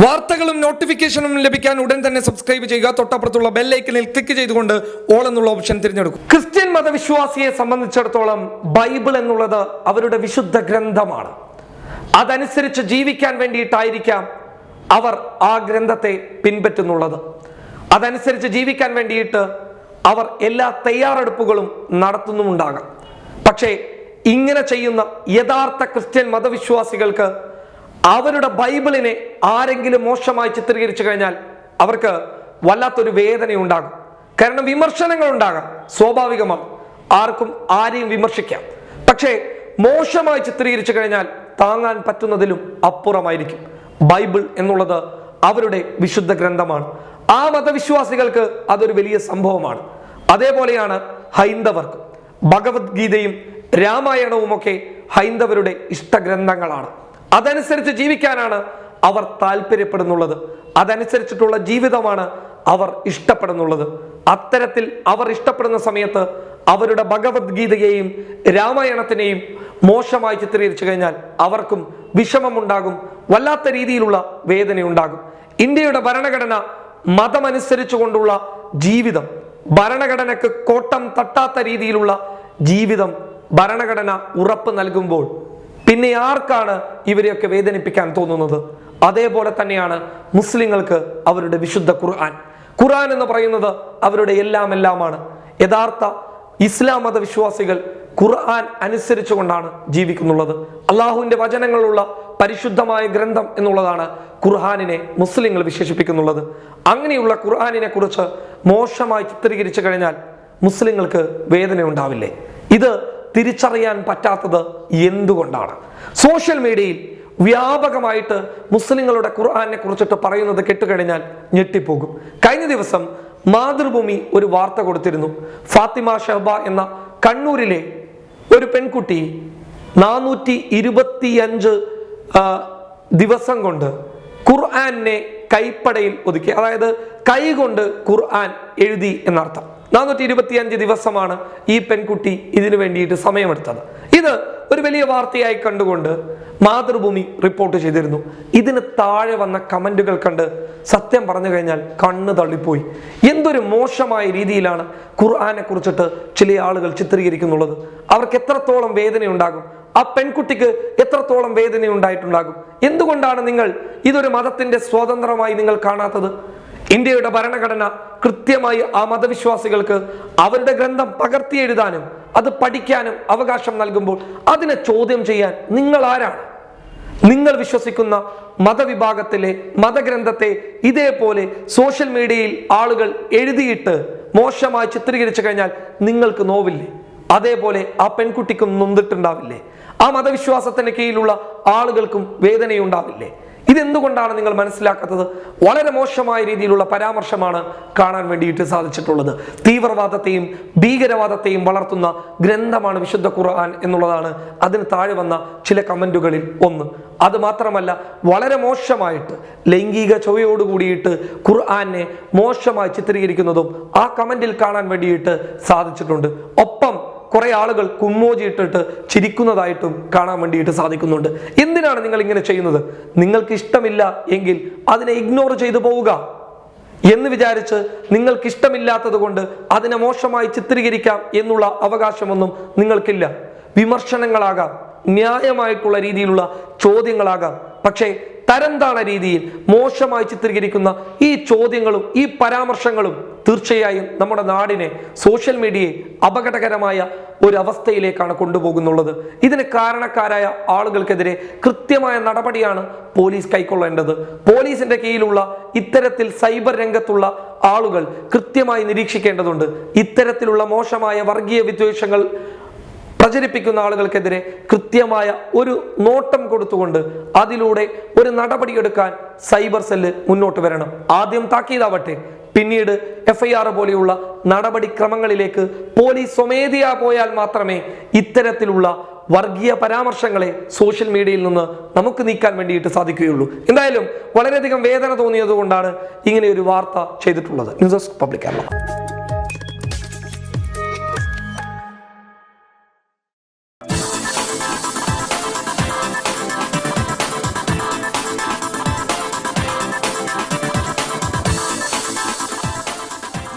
വാർത്തകളും നോട്ടിഫിക്കേഷനും ലഭിക്കാൻ ഉടൻ തന്നെ സബ്സ്ക്രൈബ് ചെയ്യുക. തൊട്ടപ്പുറത്തുള്ള ബെല്ലൈക്കനിൽ ക്ലിക്ക് ചെയ്തുകൊണ്ട് ഓൾ എന്നുള്ള ഓപ്ഷൻ തിരഞ്ഞെടുക്കും. ക്രിസ്ത്യൻ മതവിശ്വാസിയെ സംബന്ധിച്ചിടത്തോളം ബൈബിൾ എന്നുള്ളത് അവരുടെ വിശുദ്ധ ഗ്രന്ഥമാണ്. അതനുസരിച്ച് ജീവിക്കാൻ വേണ്ടിയിട്ടായിരിക്കാം അവർ ആ ഗ്രന്ഥത്തെ പിൻപറ്റുന്നുള്ളത്. അതനുസരിച്ച് ജീവിക്കാൻ വേണ്ടിയിട്ട് അവർ എല്ലാ തയ്യാറെടുപ്പുകളും നടത്തുന്നുമുണ്ടാകാം. പക്ഷേ ഇങ്ങനെ ചെയ്യുന്ന യഥാർത്ഥ ക്രിസ്ത്യൻ മതവിശ്വാസികൾക്ക് അവരുടെ ബൈബിളിനെ ആരെങ്കിലും മോശമായി ചിത്രീകരിച്ചു കഴിഞ്ഞാൽ അവർക്ക് വല്ലാത്തൊരു വേദനയുണ്ടാകും. കാരണം വിമർശനങ്ങൾ ഉണ്ടാകാം. സ്വാഭാവികമാണ് ആർക്കും ആരെയും വിമർശിക്കാം. പക്ഷേ മോശമായി ചിത്രീകരിച്ചു കഴിഞ്ഞാൽ താങ്ങാൻ പറ്റുന്നതിലും അപ്പുറമായിരിക്കും. ബൈബിൾ എന്നുള്ളത് അവരുടെ വിശുദ്ധ ഗ്രന്ഥമാണ്. ആ മതവിശ്വാസികൾക്ക് അതൊരു വലിയ സംഭവമാണ്. അതേപോലെയാണ് ഹൈന്ദവർക്ക്. ഭഗവത്ഗീതയും രാമായണവുമൊക്കെ ഹൈന്ദവരുടെ ഇഷ്ടഗ്രന്ഥങ്ങളാണ്. അതനുസരിച്ച് ജീവിക്കാനാണ് അവർ താല്പര്യപ്പെടുന്നുള്ളത്. അതനുസരിച്ചിട്ടുള്ള ജീവിതമാണ് അവർ ഇഷ്ടപ്പെടുന്നുള്ളത്. അത്തരത്തിൽ അവർ ഇഷ്ടപ്പെടുന്ന സമയത്ത് അവരുടെ ഭഗവത്ഗീതയെയും രാമായണത്തിനെയും മോശമായി ചിത്രീകരിച്ചു കഴിഞ്ഞാൽ അവർക്കും വിഷമമുണ്ടാകും വല്ലാത്ത രീതിയിലുള്ള വേദനയുണ്ടാകും. ഇന്ത്യയുടെ ഭരണഘടന മതമനുസരിച്ചു കൊണ്ടുള്ള ജീവിതം ഭരണഘടനക്ക് കോട്ടം തട്ടാത്ത രീതിയിലുള്ള ജീവിതം ഭരണഘടന ഉറപ്പ് നൽകുമ്പോൾ പിന്നെ ആർക്കാണ് ഇവരെയൊക്കെ വേദനിപ്പിക്കാൻ തോന്നുന്നത്? അതേപോലെ തന്നെയാണ് മുസ്ലിങ്ങൾക്ക് അവരുടെ വിശുദ്ധ ഖുർആൻ. ഖുർആൻ എന്ന് പറയുന്നത് അവരുടെ എല്ലാം എല്ലാമാണ് യഥാർത്ഥ ഇസ്ലാം മത വിശ്വാസികൾ ഖുർആൻ അനുസരിച്ചുകൊണ്ടാണ് ജീവിക്കുന്നുള്ളത്. അള്ളാഹുവിന്റെ വചനങ്ങളുള്ള പരിശുദ്ധമായ ഗ്രന്ഥം എന്നുള്ളതാണ് ഖുർഹാനിനെ മുസ്ലിങ്ങൾ വിശേഷിപ്പിക്കുന്നുള്ളത്. അങ്ങനെയുള്ള ഖുർആാനിനെ കുറിച്ച് മോശമായി ചിത്രീകരിച്ചു കഴിഞ്ഞാൽ മുസ്ലിങ്ങൾക്ക് വേദന ഉണ്ടാവില്ലേ ഇത് തിരിച്ചറിയാൻ പറ്റാത്തത് എന്തുകൊണ്ടാണ്? സോഷ്യൽ മീഡിയയിൽ വ്യാപകമായിട്ട് മുസ്ലിങ്ങളുടെ ഖുർആാനെ കുറിച്ചിട്ട് പറയുന്നത് കേട്ടുകഴിഞ്ഞാൽ ഞെട്ടിപ്പോകും. കഴിഞ്ഞ ദിവസം മാതൃഭൂമി ഒരു വാർത്ത കൊടുത്തിരുന്നു. ഫാത്തിമ ഷഹബ എന്ന കണ്ണൂരിലെ ഒരു പെൺകുട്ടി നാനൂറ്റി ഇരുപത്തിയഞ്ച് ദിവസം കൊണ്ട് ഖുർആനെ കൈപ്പടയിൽ ഒതുക്കി അതായത് കൈകൊണ്ട് ഖുർആൻ എഴുതി എന്നർത്ഥം. നാനൂറ്റി ഇരുപത്തിയഞ്ച് ദിവസമാണ് ഈ പെൺകുട്ടി ഇതിനു വേണ്ടിയിട്ട് സമയമെടുത്തത്. ഇത് ഒരു വലിയ വാർത്തയായി കണ്ടുകൊണ്ട് മാതൃഭൂമി റിപ്പോർട്ട് ചെയ്തിരുന്നു. ഇതിന് താഴെ വന്ന കമന്റുകൾ കണ്ട് സത്യം പറഞ്ഞു കഴിഞ്ഞാൽ കണ്ണ് തള്ളിപ്പോയി. എന്തൊരു മോശമായ രീതിയിലാണ് ഖുർആാനെ കുറിച്ചിട്ട് ചില ആളുകൾ ചിത്രീകരിക്കുന്നുള്ളത്. അവർക്ക് എത്രത്തോളം വേദനയുണ്ടാകും? ആ പെൺകുട്ടിക്ക് എത്രത്തോളം വേദന ഉണ്ടായിട്ടുണ്ടാകും എന്തുകൊണ്ടാണ് നിങ്ങൾ ഇതൊരു മതത്തിന്റെ സ്വാതന്ത്ര്യമായി നിങ്ങൾ കാണാത്തത്? ഇന്ത്യയുടെ ഭരണഘടന കൃത്യമായി ആ മതവിശ്വാസികൾക്ക് അവരുടെ ഗ്രന്ഥം പകർത്തി എഴുതാനും അത് പഠിക്കാനും അവകാശം നൽകുമ്പോൾ അതിനെ ചോദ്യം ചെയ്യാൻ നിങ്ങൾ ആരാണ്? നിങ്ങൾ വിശ്വസിക്കുന്ന മതവിഭാഗത്തിലെ മതഗ്രന്ഥത്തെ ഇതേപോലെ സോഷ്യൽ മീഡിയയിൽ ആളുകൾ എഴുതിയിട്ട് മോശമായി ചിത്രീകരിച്ചു കഴിഞ്ഞാൽ നിങ്ങൾക്ക് നോവില്ലേ? അതേപോലെ ആ പെൺകുട്ടിക്കും നൊന്നിട്ടുണ്ടാവില്ലേ ആ മതവിശ്വാസത്തിന് കീഴിലുള്ള ആളുകൾക്കും വേദനയുണ്ടാവില്ലേ? ഇതെന്തുകൊണ്ടാണ് നിങ്ങൾ മനസ്സിലാക്കാത്തത്? വളരെ മോശമായ രീതിയിലുള്ള പരാമർശമാണ് കാണാൻ വേണ്ടിയിട്ട് സാധിച്ചിട്ടുള്ളത്. തീവ്രവാദത്തെയും ഭീകരവാദത്തെയും വളർത്തുന്ന ഗ്രന്ഥമാണ് വിശുദ്ധ ഖുർആൻ എന്നുള്ളതാണ് അതിന് താഴെ വന്ന ചില കമന്റുകളിൽ ഒന്ന്. അത് മാത്രമല്ല വളരെ മോശമായിട്ട് ലൈംഗിക ചൊവ്വയോട് കൂടിയിട്ട് ഖുർആനെ മോശമായി ചിത്രീകരിക്കുന്നതും ആ കമന്റിൽ കാണാൻ വേണ്ടിയിട്ട് സാധിച്ചിട്ടുണ്ട്. ഒപ്പം കുറെ ആളുകൾ കുമ്മോജി ഇട്ടിട്ട് ചിരിക്കുന്നതായിട്ടും കാണാൻ വേണ്ടിയിട്ട് സാധിക്കുന്നുണ്ട്. എന്തിനാണ് നിങ്ങൾ ഇങ്ങനെ ചെയ്യുന്നത്? നിങ്ങൾക്ക് ഇഷ്ടമില്ല എങ്കിൽ അതിനെ ഇഗ്നോർ ചെയ്തു പോവുക. എന്ന് വിചാരിച്ച് നിങ്ങൾക്ക് ഇഷ്ടമില്ലാത്തത് കൊണ്ട് അതിനെ മോശമായി ചിത്രീകരിക്കാം എന്നുള്ള അവകാശമൊന്നും നിങ്ങൾക്കില്ല. വിമർശനങ്ങളാകാം ന്യായമായിട്ടുള്ള രീതിയിലുള്ള ചോദ്യങ്ങളാകാം. പക്ഷേ തരംതാണ രീതിയിൽ മോശമായി ചിത്രീകരിക്കുന്ന ഈ ചോദ്യങ്ങളും ഈ പരാമർശങ്ങളും തീർച്ചയായും നമ്മുടെ നാടിനെ സോഷ്യൽ മീഡിയയെ അപകടകരമായ ഒരു അവസ്ഥയിലേക്കാണ് കൊണ്ടുപോകുന്നുള്ളത്. ഇതിന് കാരണക്കാരായ ആളുകൾക്കെതിരെ കൃത്യമായ നടപടിയാണ് പോലീസ് കൈക്കൊള്ളേണ്ടത്. പോലീസിന്റെ കീഴിലുള്ള ഇത്തരത്തിൽ സൈബർ രംഗത്തുള്ള ആളുകൾ കൃത്യമായി നിരീക്ഷിക്കേണ്ടതുണ്ട്. ഇത്തരത്തിലുള്ള മോശമായ വർഗീയ വിദ്വേഷങ്ങൾ പ്രചരിപ്പിക്കുന്ന ആളുകൾക്കെതിരെ കൃത്യമായ ഒരു നോട്ടം കൊടുത്തുകൊണ്ട് അതിലൂടെ ഒരു നടപടിയെടുക്കാൻ സൈബർ സെല്ല് മുന്നോട്ട് വരണം. ആദ്യം താക്കീതാവട്ടെ. പിന്നീട് എഫ് ഐ ആർ പോലെയുള്ള നടപടിക്രമങ്ങളിലേക്ക് പോലീസ് സ്വമേധയാ പോയാൽ മാത്രമേ ഇത്തരത്തിലുള്ള വർഗീയ പരാമർശങ്ങളെ സോഷ്യൽ മീഡിയയിൽ നിന്ന് നമുക്ക് നീക്കാൻ വേണ്ടിയിട്ട് സാധിക്കുകയുള്ളൂ. എന്തായാലും വളരെയധികം വേദന തോന്നിയതുകൊണ്ടാണ് ഇങ്ങനെ ഒരു വാർത്ത ചെയ്തിട്ടുള്ളത്. News desk public Kerala.